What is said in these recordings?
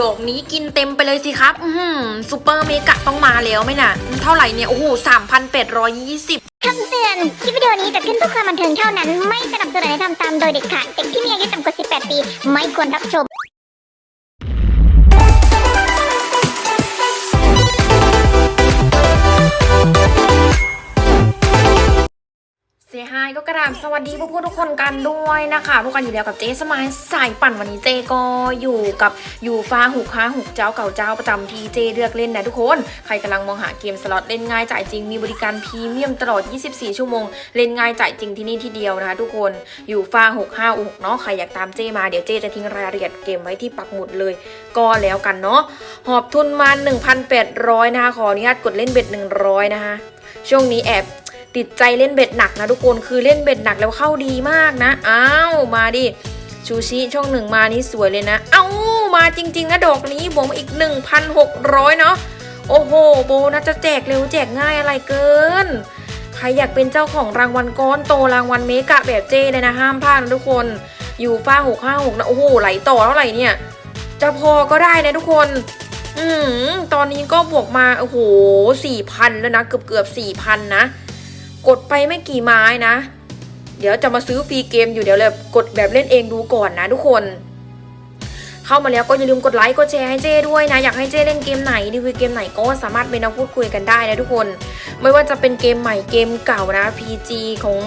ดอกนี้กินเต็มไปเลยสิครับ อืมซูเปอร์เมกะต้องมาแล้วไหมน่ะ เท่าไหร่เนี่ย โอ้โหสามพันแปดร้อยยี่สิบคำเตือน คลิปวิดีโอนี้จะขึ้นเพื่อความบันเทิงเท่านั้น ไม่สนับสนุนให้ทำตามโดยเด็ดขาด เด็กที่มีอายุต่ำกว่า 18 ปี ไม่ควรรับชม เสียหายก็กระดามสวัสดีพวกผู้ทุกคนกันด้วยนะคะทุกคนอยู่แล้วกับเจ๊สมายสายปั่นวันนี้เจ๊ก็อยู่กับอยู่ฟ้าหุกค้าหุกเจ้าเก่าเจ้าประจำที่เจเลือกเล่นนะทุกคน ใครกำลังมองหาเกมสล็อตเล่นง่ายจ่ายจริงมีบริการพรีเมียมตลอด 24 ชั่วโมง เล่นง่ายจ่ายจริงที่นี่ที่เดียวนะคะทุกคนอยู่ฟ้าหุกห้าหกเนาะใครอยากตามเจมาเดี๋ยวเจจะทิ้งรายละเอียดเกมไว้ที่ปักหมุดเลยก็แล้วกันเนาะหอบทุนมา 1,800นะคะขออนุญาตกดเล่นเบ็ด100นะคะช่วงนี้แอบ ติดใจเล่นเบ็ดหนักนะทุกคนคือเล่นเบ็ดหนักแล้วเข้าดีมากนะอ้าวมาดิชูชิช่องหนึ่งมานี่สวยเลยนะ เอ้ามาจริง ๆ นะดอกนี้บวกมอีก 1,600 เนาะโอ้โห โบนะจะแจกเร็วแจกง่ายอะไรเกิน ใครอยากเป็นเจ้าของรางวัลก้อนโตรางวัลเมกะแบบเจเลยนะห้ามพลาดนะทุกคน อยู่ฟ้าหกห้าหกนะโอ้โหไหลต่อเท่าไหร่เนี่ย จะพอก็ได้นะทุกคน อืมตอนนี้ก็บวกมาโอ้โหสี่พันแล้วนะเกือบเกือบสี่พันนะ กดไปไม่กี่ไม้นะ เดี๋ยวจะมาซื้อฟรีเกมอยู่เดี๋ยวเลยกดแบบเล่นเองดูก่อนนะทุกคน เข้ามาแล้วก็อย่าลืมกดไลค์กดแชร์ให้เจ้ด้วยนะ อยากให้เจ้เล่นเกมไหนรีวิวเกมไหนก็สามารถเป็นนักพูดคุยกันได้นะทุกคน ไม่ว่าจะเป็นเกมใหม่เกมเก่านะ PG ของ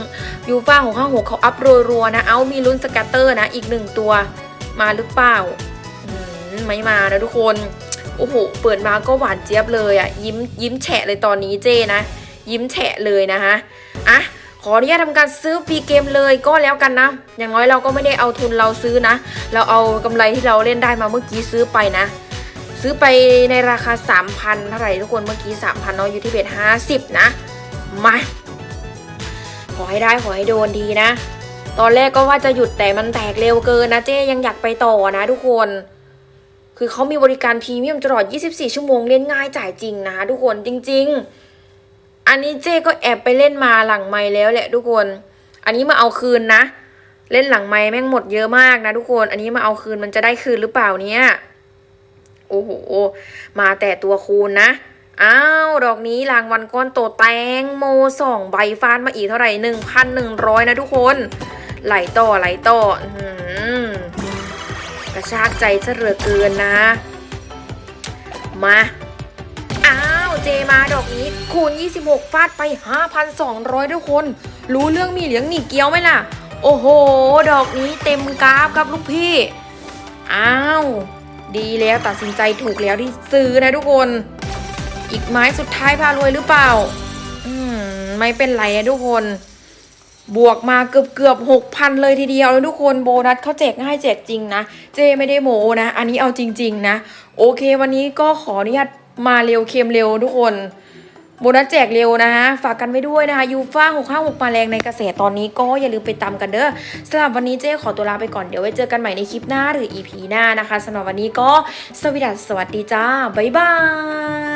ยูฟ่าของข้างหกเขาอัพรัวๆนะเอามีลุ้นสแกตเตอร์นะอีกหนึ่งตัวมาหรือเปล่าไม่มานะทุกคนโอ้โห เปิดมาก็หวานเจี๊ยบเลยอะ่ะ ยิ้มยิ้มแฉะเลยตอนนี้เจ้นะ ยิ้มแฉะเลยนะคะอะขออนุญาตทำการซื้อฟรีเกมเลยก็แล้วกันนะ อย่างน้อยเราก็ไม่ได้เอาทุนเราซื้อนะ เราเอากำไรที่เราเล่นได้มาเมื่อกี้ซื้อไปนะ ซื้อไปในราคา 3,000เท่าไหร่ทุกคนเมื่อกี้ 3,000เนาะอยู่ที่เบ็ด50 นะ มา ขอให้ได้ขอให้โดนดีนะ ตอนแรกก็ว่าจะหยุดแต่มันแตกเร็วเกินนะเจ๊ยังอยากไปต่อนะทุกคน คือเขามีบริการพรีเมียมตลอด 24 ชั่วโมงเล่นง่ายจ่ายจริงนะทุกคนจริง ๆ อันนี้เจ๊ก็แอบไปเล่นมาหลังไม้แล้วแหละทุกคน อันนี้มาเอาคืนนะ เล่นหลังไม้แม่งหมดเยอะมากนะทุกคน อันนี้มาเอาคืนมันจะได้คืนหรือเปล่าเนี่ยโอ้โห มาแต่ตัวคูณนะ อ้าว ดอกนี้รางวัลก้อนโตแตงโมสองใบฟานมาอีกเท่าไหร่หนึ่งพันหนึ่งร้อยนะทุกคน ไหลต่อไหลต่ออื้อหือกระชากใจเหลือเกินนะ มา อ้าว เจมาดอกนี้ คูณ 26 ฟาดไป 5,200 ทุกคน รู้เรื่องมีเหลียงหนีเกี้ยวไหมล่ะ โอ้โห ดอกนี้เต็มกราฟครับลูกพี่ อ้าว ดีแล้วตัดสินใจถูกแล้วที่ซื้อนะทุกคน อีกไม้สุดท้ายพารวยหรือเปล่า อืม ไม่เป็นไรนะทุกคน บวกมาเกือบเกือบหกพันเลยทีเดียวแล้วทุกคนโบนัสเขาแจกง่ายแจกจริงนะ เจไม่ได้โมนะ อันนี้เอาจริง ๆ นะ โอเค วันนี้ก็ขออนุญาต มาเร็วเค็มเร็วทุกคนโบนัสแจกเร็วนะฮะ ฝากกันไว้ด้วยนะคะยูฟ่าหกห้าหกมาแรงในกระแสตอนนี้ก็อย่าลืมไปตามกันเด้อสำหรับวันนี้เจ๊ขอตัวลาไปก่อนเดี๋ยวไว้เจอกันใหม่ในคลิปหน้าหรืออีพีหน้านะคะสำหรับวันนี้ก็สวัสดีจ้า บ๊ายบาย